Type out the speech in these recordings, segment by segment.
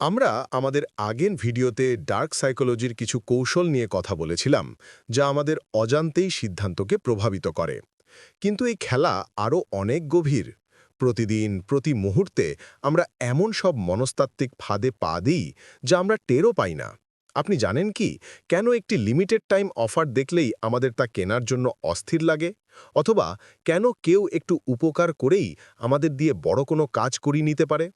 আমরা আমাদের আগের ভিডিওতে ডার্ক সাইকোলজির কিছু কৌশল নিয়ে কথা বলেছিলাম, যা আমাদের অজান্তেই সিদ্ধান্তকে প্রভাবিত করে। কিন্তু এই খেলা আরও অনেক গভীর। প্রতিদিন, প্রতি মুহূর্তে আমরা এমন সব মনস্তাত্ত্বিক ফাঁদে পা দিই, যা আমরা টেরও পাই না। আপনি জানেন কি, কেন একটি লিমিটেড টাইম অফার দেখলেই আমাদের তা কেনার জন্য অস্থির লাগে? অথবা কেন কেউ একটু উপকার করেই আমাদের দিয়ে বড় কোনো কাজ করিয়ে নিতে পারে?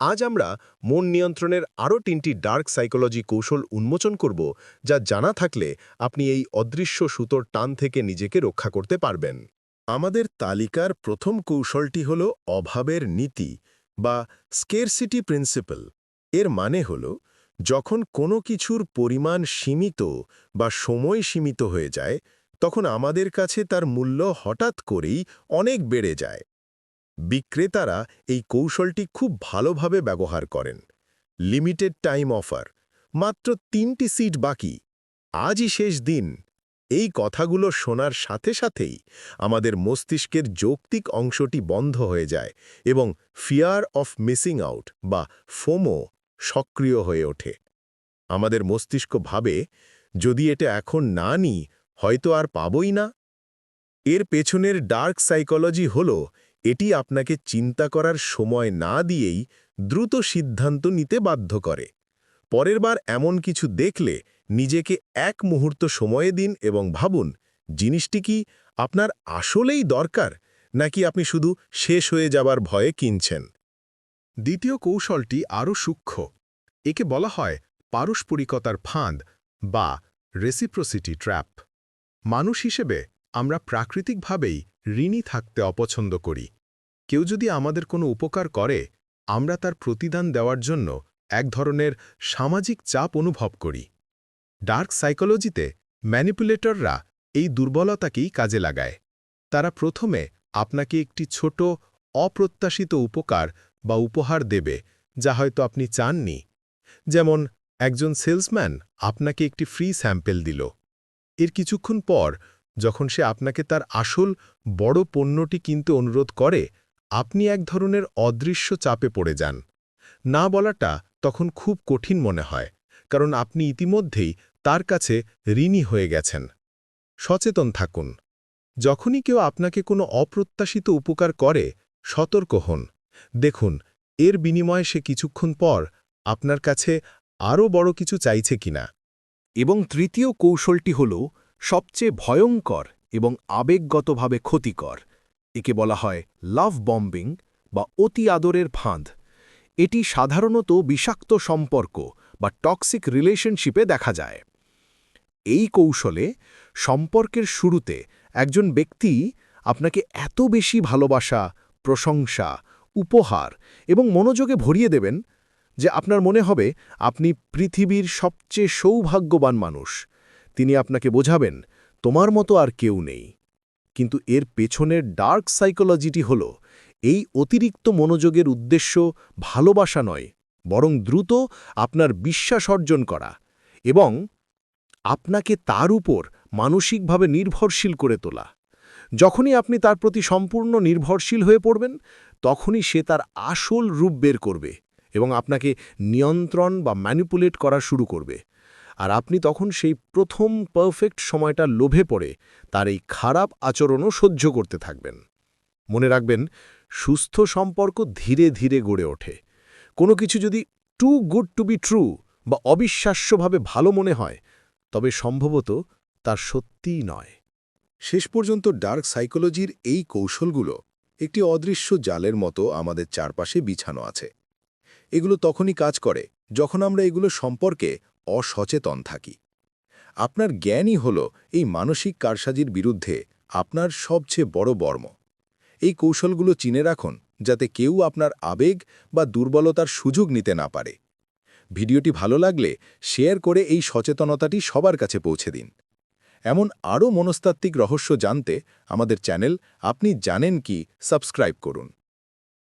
আজ আমরা মন নিয়ন্ত্রণের আরও তিনটি ডার্ক সাইকোলজি কৌশল উন্মোচন করব, যা জানা থাকলে আপনি এই অদৃশ্য সুতোর টান থেকে নিজেকে রক্ষা করতে পারবেন। আমাদের তালিকার প্রথম কৌশলটি হল অভাবের নীতি বা স্কেরসিটি প্রিন্সিপাল এর মানে হল, যখন কোনো কিছুর পরিমাণ সীমিত বা সময় সীমিত হয়ে যায়, তখন আমাদের কাছে তার মূল্য হঠাৎ করেই অনেক বেড়ে যায়। বিক্রেতারা এই কৌশলটি খুব ভালোভাবে ব্যবহার করেন। লিমিটেড টাইম অফার, মাত্র তিনটি সিট বাকি। আজই শেষ দিন। এই কথাগুলো শোনার সাথে সাথেই আমাদের মস্তিষ্কের যৌক্তিক অংশটি বন্ধ হয়ে যায় এবং ফিয়ার অফ মিসিং আউট বা ফোমো সক্রিয় হয়ে ওঠে। আমাদের মস্তিষ্ক ভাবে, যদি এটা এখন না নিই, হয়তো আর পাবই না? এর পেছনের ডার্ক সাইকোলজি হল এটি আপনাকে চিন্তা করার সময় না দিয়েই দ্রুত সিদ্ধান্ত নিতে বাধ্য করে। পরের বার এমন কিছু দেখলে নিজেকে এক মুহূর্ত সময়ে দিন এবং ভাবুন, জিনিসটি কি আপনার আসলেই দরকার, নাকি আপনি শুধু শেষ হয়ে যাবার ভয়ে কিনছেন? দ্বিতীয় কৌশলটি আরও সূক্ষ্ম। একে বলা হয় পারস্পরিকতার ফাঁদ বা রেসিপ্রোসিটি ট্র্যাপ মানুষ হিসেবে আমরা প্রাকৃতিকভাবেই ঋণী থাকতে অপছন্দ করি। কেউ যদি আমাদের কোনো উপকার করে, আমরা তার প্রতিদান দেওয়ার জন্য এক ধরনের সামাজিক চাপ অনুভব করি। ডার্ক সাইকোলজিতে ম্যানিপুলেটররা এই দুর্বলতাকেই কাজে লাগায়। তারা প্রথমে আপনাকে একটি ছোট, অপ্রত্যাশিত উপকার বা উপহার দেবে, যা হয়তো আপনি চাননি। যেমন, একজন সেলসম্যান আপনাকে একটি ফ্রি স্যাম্পেল দিল। এর কিছুক্ষণ পর যখন সে আপনাকে তার আসল বড় পণ্যটি কিনতে অনুরোধ করে, আপনি এক ধরনের অদৃশ্য চাপে পড়ে যান। না বলাটা তখন খুব কঠিন মনে হয়, কারণ আপনি ইতিমধ্যেই তার কাছে ঋণী হয়ে গেছেন। সচেতন থাকুন। যখনই কেউ আপনাকে কোনো অপ্রত্যাশিত উপকার করে, সতর্ক হন। দেখুন, এর বিনিময়ে সে কিছুক্ষণ পর আপনার কাছে আরও বড় কিছু চাইছে কিনা। এবং তৃতীয় কৌশলটি হল সবচেয়ে ভয়ঙ্কর এবং আবেগগতভাবে ক্ষতিকর। একে বলা হয় লাভ বম্বিং বা অতি আদরের ফাঁদ। এটি সাধারণত বিষাক্ত সম্পর্ক বা টক্সিক রিলেশনশিপে দেখা যায়। এই কৌশলে সম্পর্কের শুরুতে একজন ব্যক্তি আপনাকে এত বেশি ভালোবাসা, প্রশংসা, উপহার এবং মনোযোগে ভরিয়ে দেবেন যে আপনার মনে হবে আপনি পৃথিবীর সবচেয়ে সৌভাগ্যবান মানুষ। তিনি আপনাকে বোঝাবেন, তোমার মতো আর কেউ নেই। কিন্তু এর পেছনের ডার্ক সাইকোলজিটি হল, এই অতিরিক্ত মনোযোগের উদ্দেশ্য ভালোবাসা নয়, বরং দ্রুত আপনার বিশ্বাস অর্জন করা এবং আপনাকে তার উপর মানসিকভাবে নির্ভরশীল করে তোলা। যখনই আপনি তার প্রতি সম্পূর্ণ নির্ভরশীল হয়ে পড়বেন, তখনই সে তার আসল রূপ বের করবে এবং আপনাকে নিয়ন্ত্রণ বা ম্যানিপুলেট করা শুরু করবে। আর আপনি তখন সেই প্রথম পারফেক্ট সময়টা লোভে পড়ে তার এই খারাপ আচরণও সহ্য করতে থাকবেন। মনে রাখবেন, সুস্থ সম্পর্ক ধীরে ধীরে গড়ে ওঠে। কোনো কিছু যদি too good to be true বা অবিশ্বাস্যভাবে ভালো মনে হয়, তবে সম্ভবত তার সত্যিই নয়। শেষ পর্যন্ত ডার্ক সাইকোলজির এই কৌশলগুলো একটি অদৃশ্য জালের মতো আমাদের চারপাশে বিছানো আছে। এগুলো তখনই কাজ করে যখন আমরা এগুলো সম্পর্কে অসচেতন থাকি। আপনার জ্ঞানই হল এই মানসিক কারসাজির বিরুদ্ধে আপনার সবচেয়ে বড় বর্ম। এই কৌশলগুলো চিনে রাখুন যাতে কেউ আপনার আবেগ বা দুর্বলতার সুযোগ নিতে না পারে। ভিডিওটি ভালো লাগলে শেয়ার করে এই সচেতনতাটি সবার কাছে পৌঁছে দিন। এমন আরও মনস্তাত্ত্বিক রহস্য জানতে আমাদের চ্যানেল আপনি জানেন কি সাবস্ক্রাইব করুন।